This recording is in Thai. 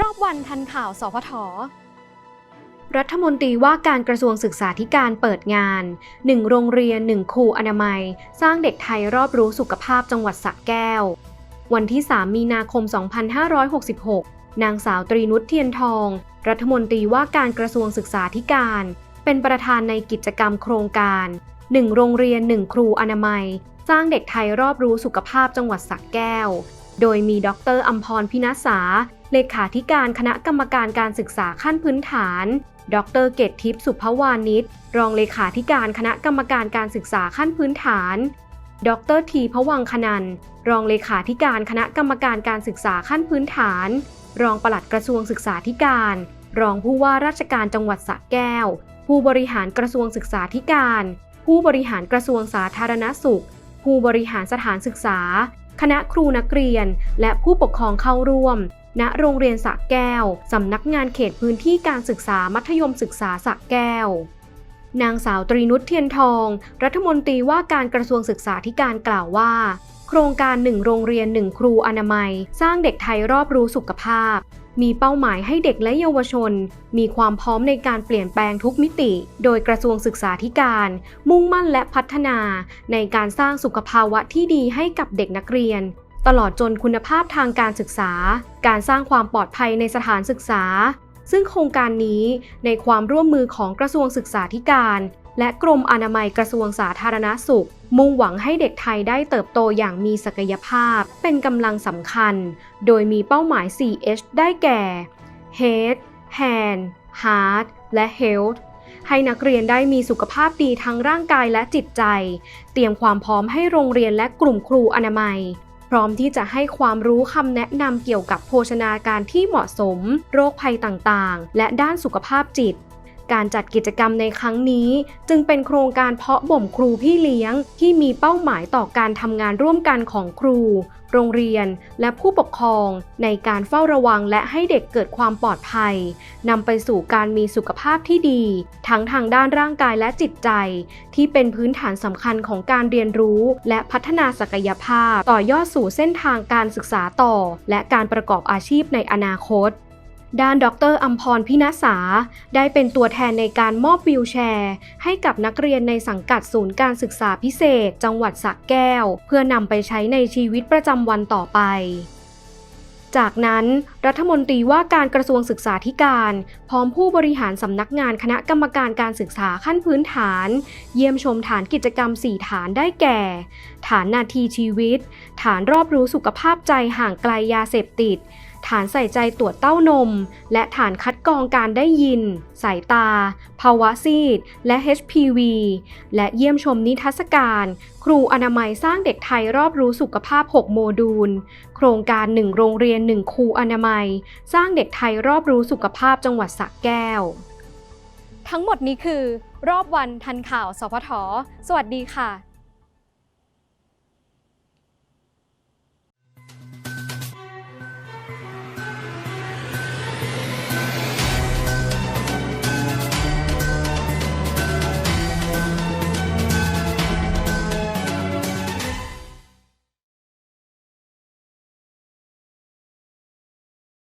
รอบวันทันข่าวสพทรัฐมนตรีว่าการกระทรวงศึกษาธิการเปิดงาน 1 โรงเรียน 1 ครูอนามัย สร้างเด็กไทยรอบรู้สุขภาพจังหวัดสระแก้ว วันที่ 3 มีนาคม 2566 นางสาวตรีนุชเทียนทอง รัฐมนตรีว่าการกระทรวงศึกษาธิการ เป็นประธานในกิจกรรมโครงการ 1 โรงเรียน 1 ครูอนามัย สร้างเด็กไทยรอบรู้สุขภาพจังหวัดสระแก้ว โดยมีดรอัมพรพินาศา เลขาธิการคณะกรรมการการศึกษาขั้นพื้นฐาน ดรเกตทิพย์สุภวานิชรองเลขาธิการคณะกรรมการการศึกษาขั้นพื้นฐาน ดรทีพวังคนันรองเลขาธิการคณะกรรมการการศึกษาขั้นพื้นฐาน รองปลัดกระทรวงศึกษาธิการ รองผู้ว่าราชการจังหวัดสระแก้ว ผู้บริหารกระทรวงศึกษาธิการ ผู้บริหารกระทรวงสาธารณสุข ผู้บริหารสถานศึกษา คณะครูนักเรียน และผู้ปกครองเข้าร่วม ณโรงเรียนสระแก้ว สำนักงานเขตพื้นที่การศึกษามัธยมศึกษาสระแก้วนางสาวตรีนุชเทียนทอง รัฐมนตรีว่าการกระทรวงศึกษาธิการกล่าวว่า โครงการหนึ่งโรงเรียนหนึ่งครูอนามัย สร้างเด็กไทยรอบรู้สุขภาพ มีเป้าหมายให้เด็กและเยาวชน มีความพร้อมในการเปลี่ยนแปลงทุกมิติ โดยกระทรวงศึกษาธิการ มุ่งมั่นและพัฒนา ในการสร้างสุขภาวะที่ดีให้กับเด็กนักเรียน ตลอดจนคุณภาพทางการศึกษา การสร้างความปลอดภัยในสถานศึกษา ซึ่งโครงการนี้ในความร่วมมือของกระทรวงศึกษาธิการ และกรมอนามัยกระทรวงสาธารณสุข มุ่งหวังให้เด็กไทยได้เติบโตอย่างมีศักยภาพ เป็นกำลังสำคัญ โดยมีเป้าหมาย 4H ได้แก่ Head Hand Heart และ Health ให้นักเรียนได้มีสุขภาพดีทั้งร่างกายและจิตใจ เตรียมความพร้อมให้โรงเรียนและกลุ่มครูอนามัย พร้อมที่จะให้ความรู้คำแนะนำเกี่ยวกับโภชนาการที่เหมาะสม โรคภัยต่างๆ และด้านสุขภาพจิต การจัดกิจกรรมในครั้งนี้ จึงเป็นโครงการเพาะบ่มครูพี่เลี้ยง ที่มีเป้าหมายต่อการทำงานร่วมกันของครู โรงเรียน และผู้ปกครอง ในการเฝ้าระวังและให้เด็กเกิดความปลอดภัยนำไปสู่การมีสุขภาพที่ดี ทั้งทางด้านร่างกายและจิตใจ ที่เป็นพื้นฐานสำคัญของการเรียนรู้ และพัฒนาศักยภาพ ต่อยอดสู่เส้นทางการศึกษาต่อ และการประกอบอาชีพในอนาคต ด้านดรอัมพรพินาศาได้เป็นตัวแทนในการมอบวิวแชร์ ให้กับนักเรียนในสังกัดศูนย์การศึกษาพิเศษ จังหวัดสระแก้ว เพื่อนำไปใช้ในชีวิตประจำวันต่อไปจากนั้น รัฐมนตรีว่าการกระทรวงศึกษาธิการ พร้อมผู้บริหารสำนักงานคณะกรรมการการศึกษาขั้นพื้นฐาน เยี่ยมชมฐานกิจกรรม 4 ฐานได้แก่ ฐานนาทีชีวิต ฐานรอบรู้สุขภาพใจห่างไกลยาเสพติด ฐานใส่ใจตรวจเต้านม และฐานคัดกรองการได้ยิน สายตา ภาวะซีด และ HPV และเยี่ยมชมนิทรรศการ ครูอนามัยสร้างเด็กไทยรอบรู้สุขภาพ 6 โมดูล โครงการ 1 โรงเรียน 1 ครูอนามัย สร้างเด็กไทยรอบรู้สุขภาพจังหวัดสระแก้ว ทั้งหมดนี้คือ รอบวันทันข่าวสพทสวัสดีค่ะ